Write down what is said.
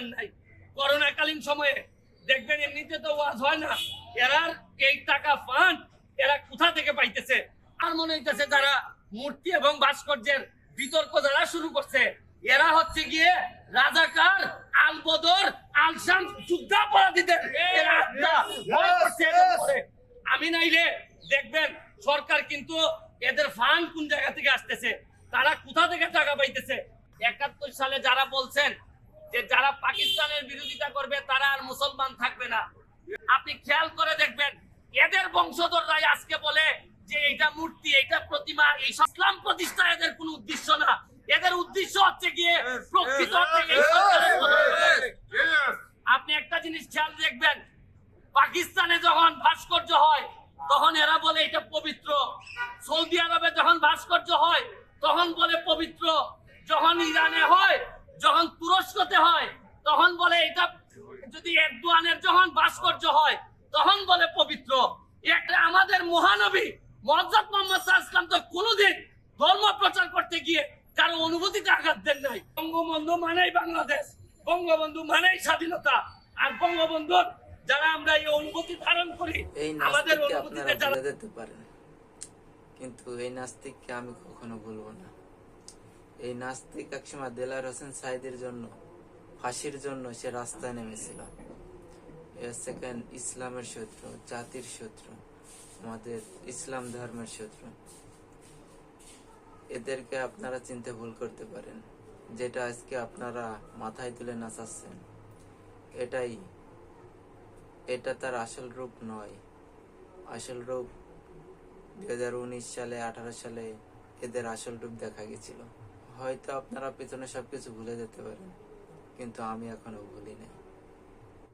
দেন নাই। করোনাকালীন সময়ে দেখবেন এমনিতে তো ওয়াজ হয় না। এরার এই টাকা ফান্ড এরা কোথা থেকে পাইতেছে? আর মনে হইতেছে যারা মূর্তি এবং ভাস্কর্যের বিতর্ক যারা শুরু করছে এরা হচ্ছে গিয়ে রাজাকার আল বদর আল শাম যুদ্ধাপরাধীদের এরা। আমি নাইলে দেখবেন সরকার কিন্তু এদের ফান্ড কোন জায়গা থেকে আসতেছে? তারা কোথা থেকে টাকা পাইতেছে? একাত্তর সালে যারা বলছেন পাকিস্তানের বিরোধিতা করবে তারা আর মুসলমান থাকবে না। আপনি খেয়াল করে দেখবেন এদের বংশধররাই আজকে বলে যে এটা মূর্তি এটা প্রতিমা এই ইসলাম প্রতিষ্ঠা এদের কোনো উদ্দেশ্য না। এদের উদ্দেশ্য হচ্ছে গিয়ে প্রকৃত। আপনি একটা জিনিস খেয়াল দেখবেন পাকিস্তানে যখন ভাস্কর্য হয় তখন এরা বলে এটা পবিত্র। সৌদি আরবে যখন ভাস্কর্য হয় তখন বলে পবিত্র। যখন ইরানে হয় যখন তুরস্কতে হয় তখন বলে এটা যদি এরদোয়ানের যখন ভাস্কর্য হয় তখন বলে পবিত্র। একটা আমাদের মহানবী মজ্জাদ মোহাম্মদ ওয়াসাল্লাম তো কোনোদিন ধর্ম প্রচার করতে গিয়ে কারও অনুভূতিতে আঘাত দেন নাই। বঙ্গবন্ধু মানেই বাংলাদেশ বঙ্গবন্ধু মানেই স্বাধীনতা। আর বঙ্গবন্ধুর যারা আমরা এই অনুভূতি ধারণ করি আমাদের অনুভূতিতে যারা যেতে পারেন। কিন্তু এই নাস্তিককে আমি কখনো ভুলবো না। এই নাস্তিক একসময় দেলার হোসেন সাইদের জন্য ফাঁসির জন্য সে রাস্তায় নেমেছিল। কেন? ইসলামের শত্রু, জাতির শত্রু, আমাদের ইসলাম ধর্মের শত্রু। এদেরকে আপনারা চিনতে ভুল করতে পারেন, যেটা আজকে আপনারা মাথায় তুলে নাচাচ্ছেন এটাই, এটা তার আসল রূপ নয়। আসল রূপ দুই হাজার উনিশ সালে, আঠারো সালে এদের আসল রূপ দেখা গেছিল। হয়তো আপনারা পেছনে সবকিছু ভুলে যেতে পারেন। কিন্তু আমি এখনও ভুলি নাই